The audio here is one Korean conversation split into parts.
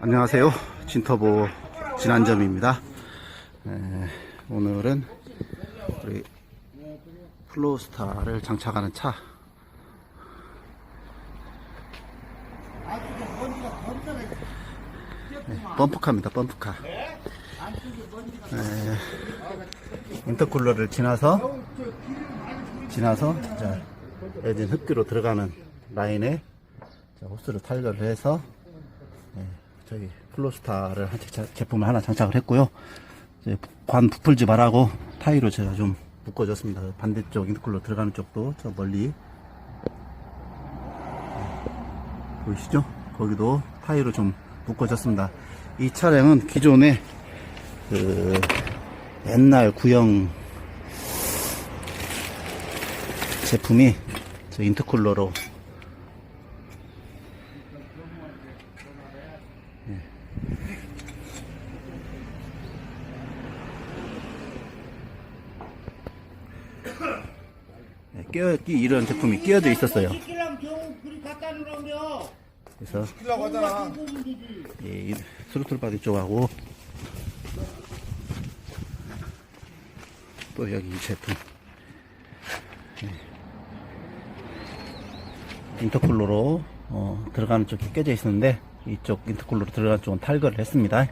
안녕하세요. 진터보 진안점입니다. 에, 오늘은 우리 플로우스타를 장착하는 차. 네, 펌프카입니다. 펌프카. 에, 인터쿨러를 지나서 지나서 자, 엔진 흡기로 들어가는 라인에 자, 호스를 탈거를 해서 예, 저기 플로스타를 한 제- 제품을 하나 장착을 했고요. 관 부풀지 말라고 타이로 제가 좀 묶어줬습니다. 반대쪽 인터쿨러 들어가는 쪽도 저 멀리 예, 보이시죠? 거기도 타이로 좀 묶어줬습니다. 이 차량은 기존에 그 옛날 구형 제품이 저 인터쿨러로 예, 끼어 끼 이런 제품이 끼어져 있었어요. 그래서. 예, 이 스로틀 바디 쪽하고 또 여기 이 제품 예. 인터쿨러로 어, 들어가는 쪽이 깨져 있었는데 이쪽 인터쿨러로 들어가는 쪽은 탈거를 했습니다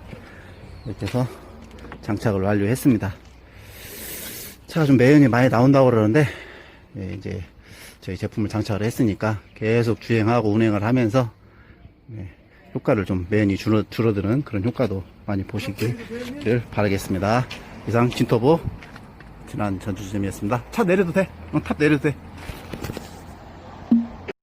이렇게 해서 장착을 완료했습니다 차가 좀 매연이 많이 나온다고 그러는데 예, 이제 저희 제품을 장착을 했으니까 계속 주행하고 운행을 하면서 네, 효과를 좀 매연이 줄어, 줄어드는 그런 효과도 많이 보시기를 바라겠습니다. 이상 진터보 지난 전주점이었습니다. 차 내려도 돼. 어, 탑 내려도 돼.